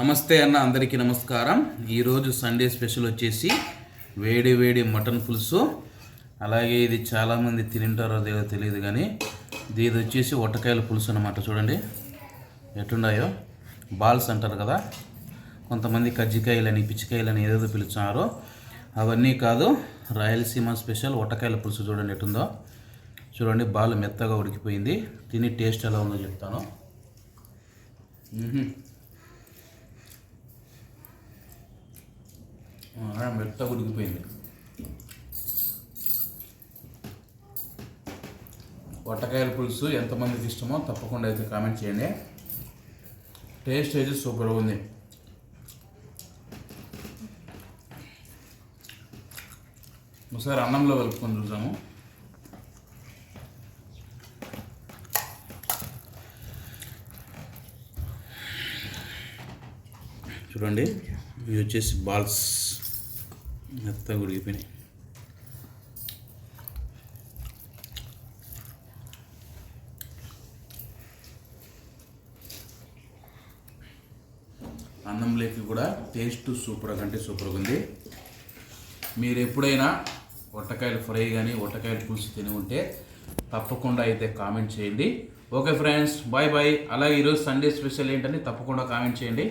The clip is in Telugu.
నమస్తే అన్న అందరికీ నమస్కారం. ఈరోజు సండే స్పెషల్ వచ్చేసి వేడి వేడి మటన్ పులుసు. అలాగే ఇది చాలామంది తింటారో లేదో తెలియదు కానీ ఇది వచ్చేసి ఒట్టకాయల పులుసు అన్నమాట. చూడండి ఎట్లున్నాయో. బాల్స్ అంటారు కదా కొంతమంది కజ్జికాయలని పిచ్చికాయలని ఏదేదో పిలుచున్నారో అవన్నీ కాదు రాయలసీమ స్పెషల్ ఒట్టకాయల పులుసు చూడండి ఎట్టుందో. చూడండి బాల్ మెత్తగా ఉడికిపోయింది. తిని టేస్ట్ ఎలా ఉందో చెప్తాను. బాగా ఆ, మెత్తగా ఉడికిపోయింది. వట్టకాయల పులుసు ఎంతమందికి ఇష్టమో తప్పకుండా అయితే కామెంట్ చేయండి. టేస్ట్ అయితే సూపర్ ఉంది. ఒకసారి అన్నంలో కలుపుకొని చూసాము చూడండి ఇవి వచ్చేసి బాల్స్. మెత్త ఉడికిపోయినాయి అన్నంలోకి కూడా టేస్ట్ సూపర్ అంటే సూపర్గా ఉంది. మీరు ఎప్పుడైనా వట్టకాయలు ఫ్రై కానీ వట్టకాయలు పులుసు తిని ఉంటే తప్పకుండా అయితే కామెంట్ చేయండి. Okay friends bye bye. అలాగే ఈరోజు సండే స్పెషల్ ఏంటని తప్పకుండా కామెంట్ చేయండి.